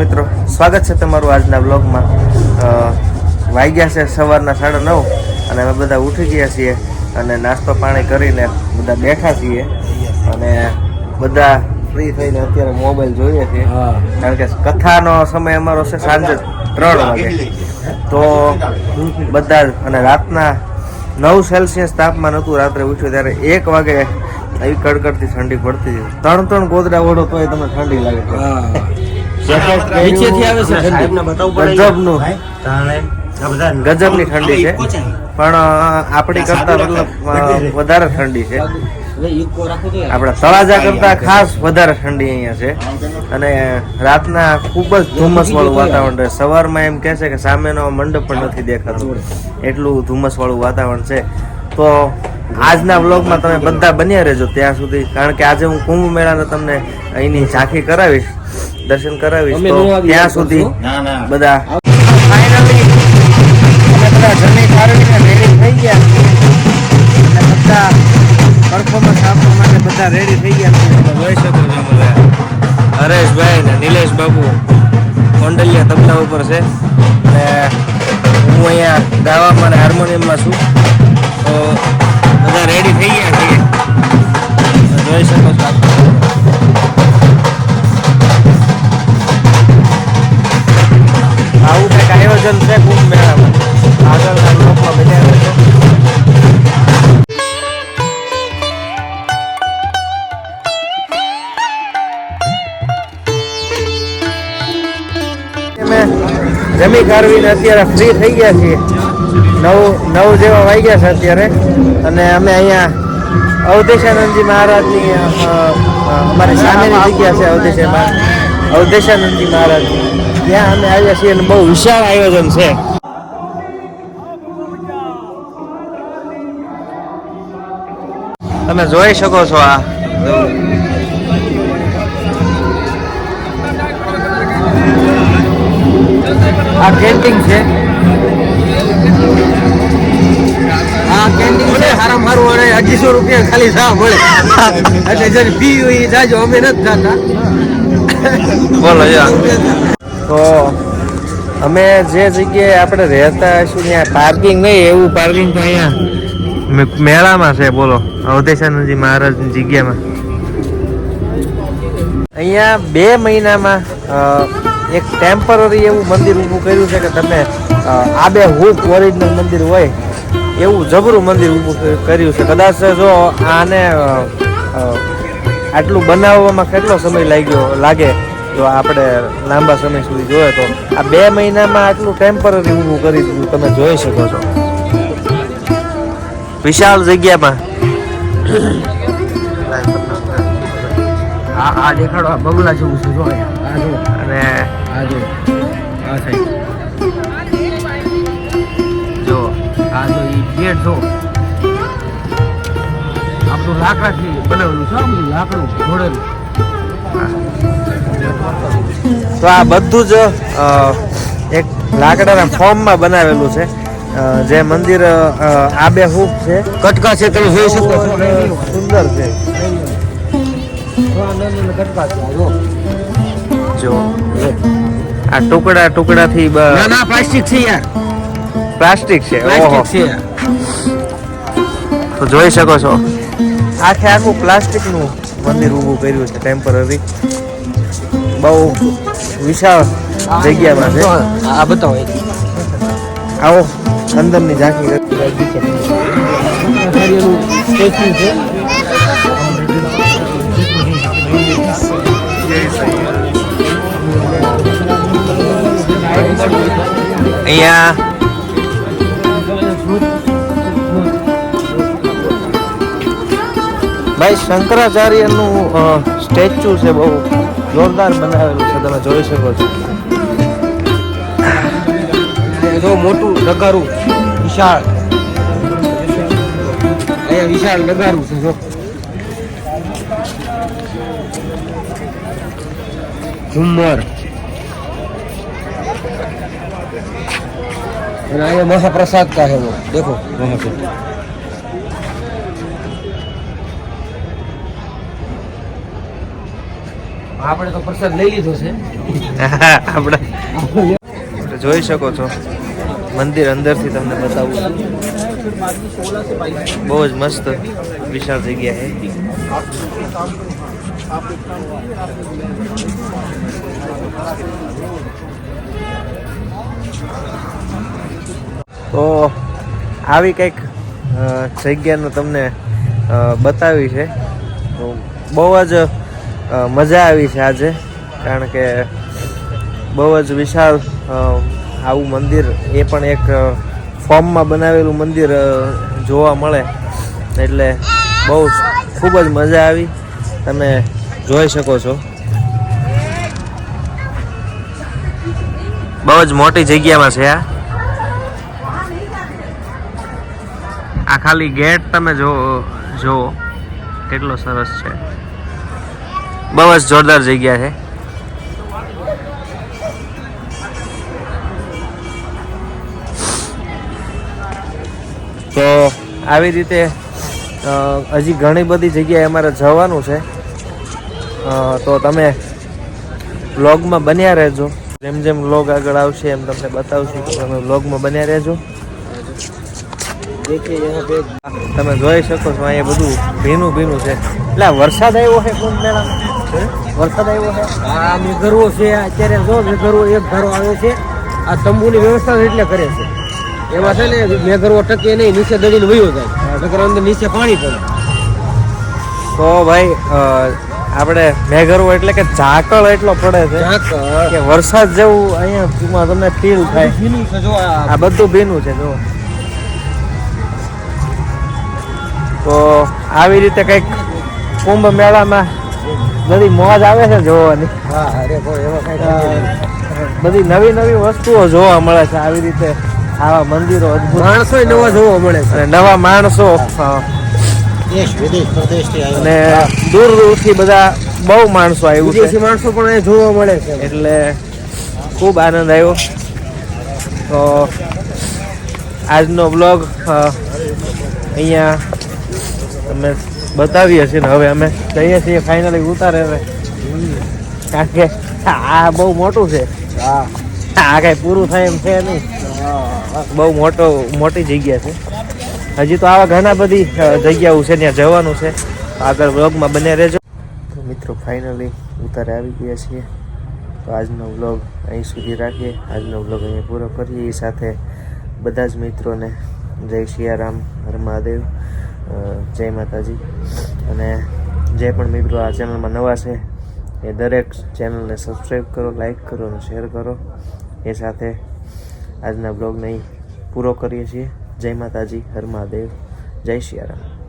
મિત્રો સ્વાગત છે તમારું આજના બ્લોગમાં વાગ્યા છે સવારના સાડા નવ અને અમે બધા ઉઠી ગયા છીએ અને નાસ્તો પાણી કરીને બધા બેઠા છીએ અને બધા ફ્રી થઈને અત્યારે મોબાઈલ જોઈએ છીએ કારણ કે કથાનો સમય અમારો છે સાંજે ત્રણ વાગે. તો બધા જ અને રાતના નવ સેલ્સિયસ તાપમાન હતું રાત્રે ઉઠ્યું ત્યારે એક વાગે એવી કડકડતી ઠંડી પડતી ત્રણ ત્રણ ગોદડા ઓઢો તોય તમને ઠંડી લાગે. નીચેથી આવે છે ઠંડી. ગજબનું. ગજબની ઠંડી છે. પણ આપણી કરતા મતલબ વધારે ઠંડી છે. આપણા તળાજા કરતા ખાસ વધારે ઠંડી અહીંયા છે. અને રાતના ખૂબ જ ધુમ્મસ વાળું વાતાવરણ રહે સવારમાં એમ કહે છે કે સામેનો મંડપ પણ નથી દેખાતો. એટલું ધુમ્મસ વાળું વાતાવરણ છે. તો આજના વ્લોગમાં તમે બધા બન્યા રહેજો ત્યાં સુધી. કારણ કે આજે હું કુંભ મેળાને તમને અહીંની ઝાંખી કરાવીશ. દર્શન કરાવીશ તો ત્યાં સુધી? બધા ફાઇનલી અમે બધા જમી કાઢીને રેડી થઈ ગયા. અને બધા પરફોર્મન્સ આપવા માટે બધા રેડી થઈ ગયા. જોઈ શકો છો હરેશભાઈ ને નિલેશ બાબુ કોંડલિયા તબલા ઉપર છે. અને હું અહીંયા ગાવામાં અને હાર્મોનિયમમાં છું. તો બધા રેડી થઈ ગયા છે જોઈ શકો છો. આયોજન છે કુંભ મેળામાં. આગળના બ્લોકમાં બધા રહેજો જમી કાઢવીને અત્યારે ફ્રી થઈ ગયા છીએ. નવ નવ જેવા વાગ્યા છે અત્યારે. અને અમે અહીંયા અવધેશાનંદજી મહારાજની અમારી સામેની જગ્યા છે અવધેશા અવધેશાનંદજી મહારાજ ત્યાં અમે આવ્યા છીએ અને બહુ વિશાળ આયોજન છે. તમે જોઈ શકો છો આ. આ કેન્ટિંગ છે. આ કેન્ટિંગ છે હારામ મારું અને અઢીસો રૂપિયા ખાલી ચા મળે. એટલે જયારે પી હોય જાજો અમે નથી જાતા. બોલો યાર. તો અમે જે જગ્યાએ આપણે રહેતા હશું ત્યાં પાર્કિંગ નહીં એવું પાર્કિંગ તો અહીંયા. મેળામાં છે બોલો. અવધેશાનંદજી મહારાજની જગ્યામાં. અહીંયા બે મહિનામાં એક ટેમ્પરરી એવું મંદિર ઊભું કર્યું છે કે તમે આબે હુક ઓરિજિનલ મંદિર હોય એવું જબરું મંદિર ઊભું કર્યું છે. કદાચ જો આને આટલું બનાવવામાં કેટલો સમય લાગ્યો લાગે? જો આપણે લાંબા સમય સુધી જોઈએ તો આ બે મહિનામાં આટલું ટેમ્પરરી ઊભું કરી દીધું તમે જોઈ શકો છો. વિશાળ જગ્યામાં. આ આ દેખાડો આ બગલા જેવું છે જો આ જો. અને આ જો. આ સાઈડ. જો આ જો ઈ ગેટ જો. આપણું લાકડાથી બનાવેલું છે લાકડું જોડેલું તો આ બધું જ એક લાકડાના ફોર્મમાં બનાવેલું છે. જે મંદિર આબેહૂબ છે. કટકા છે તમે જોઈ શકો છો. સુંદર છે. જો આ ટુકડા ટુકડાથી ના ના પ્લાસ્ટિક છે યાર. પ્લાસ્ટિક છે ઓહો. પ્લાસ્ટિક તો જોઈ શકો છો. આખે આખું પ્લાસ્ટિકનું મંદિર ઊભું કર્યું છે ટેમ્પરરી બહુ વિશાળ જગ્યામાં છે. આ બતાવો આવો અંદરની ઝાંખી છે અહીંયા ભાઈ શંકરાચાર્યનું સ્ટેચ્યુ છે બહુ જોરદાર બનાવેલું છે તમે જોઈ શકો છો. જો મોટું નગારું વિશાળ. અહીંયા વિશાળ નગારું છે જો. ઝુમ્મર. અને અહીંયા મહાપ્રસાદ કા દેખો. મહાપ્રસાદ. આપણે તો પ્રસાદ લઈ લીધો છે. આપણે જોઈ શકો છો. મંદિર અંદરથી તમને બતાવું છું. બહુ જ મસ્ત વિશાળ જગ્યા છે. તો આવી કંઈક જગ્યાનું તમને બતાવી છે. બહુ જ મજા આવી છે આજે, કારણ કે બહુ જ વિશાળ આવું મંદિર, એ પણ એક ફોર્મમાં બનાવેલું મંદિર જોવા મળે. એટલે બહુ ખૂબ જ મજા આવી. તમે જોઈ શકો છો. બહુ જ મોટી જગ્યામાં છે આ. આ ખાલી ગેટ તમે જો જો કેટલો સરસ છે. બસ જોરદાર જગ્યા છે. તો આવી રીતે હજી ઘણી બધી જગ્યાએ અમારે જવાનું છે. તો તમે વ્લોગમાં બન્યા રહેજો. જેમ જેમ વ્લોગ આગળ આવશે એમ તમને બતાવશું તમે વ્લોગમાં બન્યા રહેજો. તમે જોઈ શકો છો અહીંયા બધું ભીનું ભીનું છે. એટલે વરસાદ આવ્યો છે કુંભ મેળામાં. વરસાદ આવ્યો છે. આ મેઘરવો છે અત્યારે જો મેઘરવો એક ધારો આવ્યો છે આ તંબુની વ્યવસ્થા એટલે કરે છે. એમાં છે ને મેઘરવો ટકે નહીં નીચે દડીને વયો જાય. નકર અંદર નીચે પાણી પડે. તો ભાઈ આપણે મેઘરવો એટલે કે ઝાકળ એટલો પડે છે કે વરસાદ જેવું અહીંયા તમને ફીલ થાય. આ બધું ભીનું છે જો. તો આવી રીતે કંઈક કુંભ મેળામાં બધી મોજ આવે છે જોવાની. બધી નવી નવી વસ્તુઓ જોવા મળે છે આવી રીતે આવા મંદિરો અદ્ભુત. માણસો નવા જોવા મળે છે. નવા માણસો. અને દૂર દૂરથી બધા બહુ માણસો આવ્યું છે. માણસો પણ અહીંયા જોવા મળે છે. એટલે ખૂબ આનંદ આવ્યો. તો આજનો બ્લોગ અહીંયા અમે બતાવીએ છીએ ને હવે અમે જઈએ છીએ ફાઇનલી ઉતારે હવે. કારણ કે આ બહુ મોટું છે. હા. આ કાંઈ પૂરું થાય એમ છે નહીં. બહુ મોટો મોટી જગ્યા છે. હજી તો આવા ઘણા બધી જગ્યાઓ છે ત્યાં જવાનું છે. આગળ વ્લોગમાં બને રહેજો. તો મિત્રો ફાઇનલી ઉતારે આવી ગયા છીએ. તો આજનો વ્લોગ અહીં સુધી રાખીએ. આજનો વ્લોગ અહીંયા પૂરો કરીએ. એ સાથે બધા જ મિત્રોને જય સિયારામ હર મહાદેવ. જય માતાજી. અને જે પણ મિત્રો આ ચેનલમાં નવા છે, એ દરેક ચેનલને સબસ્ક્રાઈબ કરો લાઈક કરો અને શેર કરો. એ સાથે આજના બ્લોગને પૂરો કરીએ છીએ. જય માતાજી, હર મહાદેવ, જય સિયારામ